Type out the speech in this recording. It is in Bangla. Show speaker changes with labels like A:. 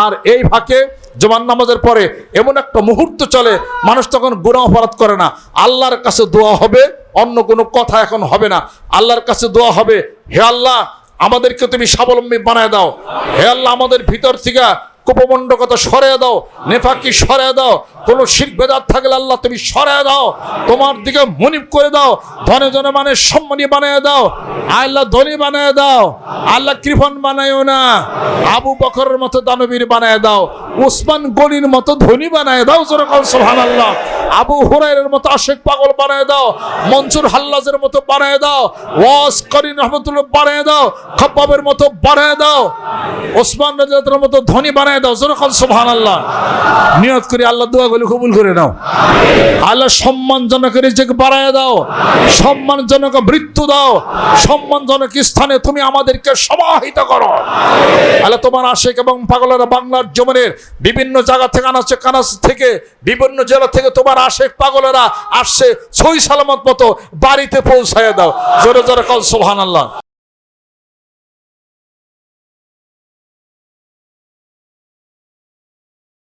A: আর এই ফাঁকে জমান নামাজের পরে এমন একটা মুহূর্ত চলে, মানুষ তখন গুণা অপরাধ করে না। আল্লাহর কাছে দোয়া হবে, অন্য কোনো কথা এখন হবে না। আল্লাহর কাছে দোয়া হবে, হে আল্লাহ, আমাদেরকে তুমি স্বাবলম্বী বানায় দাও। হে আল্লাহ, আমাদের ভিতর থেকে কুপমণ্ডকতা সরিয়ে দাও, নেফাকি সরিয়ে দাও, কোন শিখ বেদাত থাকলে আল্লাহ তুমি সরিয়ে দাও, তোমার দিকে মনিব করে দাও, ধনে জনে মানে সম্মানী বানিয়ে দাও, আল্লাহ ধনী বানিয়ে দাও, আল্লাহ কৃপন বানায়ও না, আবু বকরের মতো দানবীর বানিয়ে দাও, উসমান গনির মতো ধনী বানিয়ে দাও যেরকম সোহান আল্লাহ আবু হুরাইরের মতো আশেক পাগল বানায় দাও, মনসুর হাল্লাজের মতো বানায় দাও, ওয়াস করিন রহমতুল্লাহ বানায় দাও, খব্বাবের মতো বানায় দাও, ওসমান রাজাতের মতো ধনী বানায় দাও যেরকম সোহান আল্লাহ নিয়ত করে আল্লাহ দোয়াগুলি কবুল করে নাও। আল্লাহ সম্মানজনক রিজিক বাড়ায় দাও, সম্মানজনক মৃত্যু দাও, সম্মানজনক স্থানে তুমি আমাদেরকে সমাহিত করো। আল্লাহ তোমার আশেক এবং পাগলেরা বাংলার জমিনের বিভিন্ন জায়গা থেকে আনাচ্ছে, কানাস থেকে, বিভিন্ন জেলা থেকে তোমার আশেক পাগলেরা আসছে সই সালামত মতো বাড়িতে পৌঁছায় দাও। জোরে জোরে কল সোহান আল্লাহ